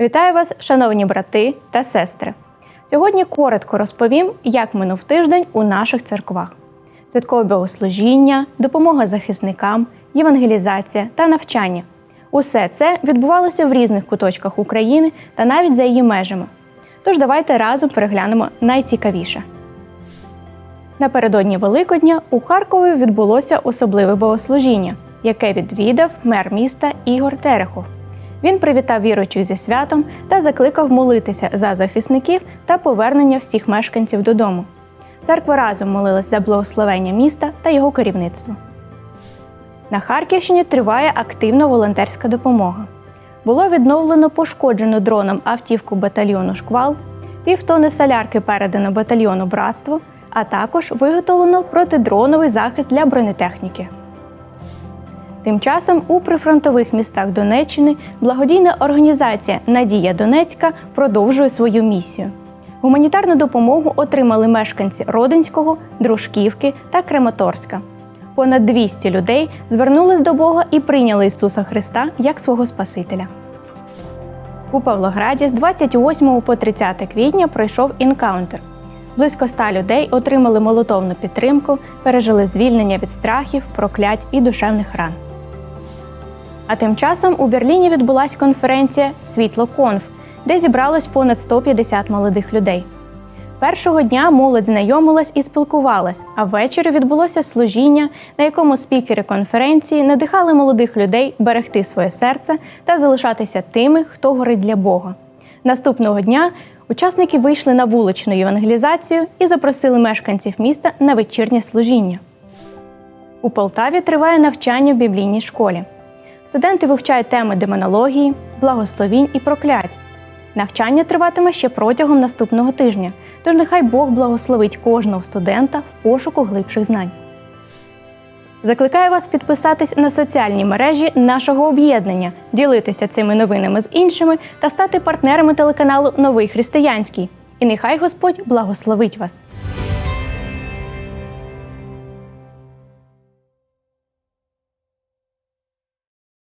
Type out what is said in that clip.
Вітаю вас, шановні брати та сестри. Сьогодні коротко розповім, як минув тиждень у наших церквах: святкове богослужіння, допомога захисникам, євангелізація та навчання. Усе це відбувалося в різних куточках України та навіть за її межами. Тож давайте разом переглянемо найцікавіше. Напередодні Великодня у Харкові відбулося особливе богослужіння, яке відвідав мер міста Ігор Терехов. Він привітав віруючих зі святом та закликав молитися за захисників та повернення всіх мешканців додому. Церква разом молилась за благословення міста та його керівництво. На Харківщині триває активна волонтерська допомога. Було відновлено пошкоджену дроном автівку батальйону Шквал, півтони солярки передано батальйону Братство, а також виготовлено протидроновий захист для бронетехніки. Тим часом у прифронтових містах Донеччини благодійна організація Надія Донецька продовжує свою місію. Гуманітарну допомогу отримали мешканці Родинського, Дружківки та Крематорська. Понад 200 людей звернулись до Бога і прийняли Ісуса Христа як свого Спасителя. У Павлограді з 28 по 30 квітня пройшов інкаунтер. Близько ста людей отримали молотовну підтримку, пережили звільнення від страхів, проклять і душевних ран. А тим часом у Берліні відбулася конференція Світло Конф, де зібралось понад 150 молодих людей. Першого дня молодь знайомилась і спілкувалась, а ввечері відбулося служіння, на якому спікери конференції надихали молодих людей берегти своє серце та залишатися тими, хто горить для Бога. Наступного дня учасники вийшли на вуличну євангелізацію і запросили мешканців міста на вечірнє служіння. У Полтаві триває навчання в біблійній школі. Студенти вивчають теми демонології, благословінь і проклять. Навчання триватиме ще протягом наступного тижня, тож нехай Бог благословить кожного студента в пошуку глибших знань. Закликаю вас підписатись на соціальні мережі нашого об'єднання, ділитися цими новинами з іншими та стати партнерами телеканалу Новий Християнський. І нехай Господь благословить вас!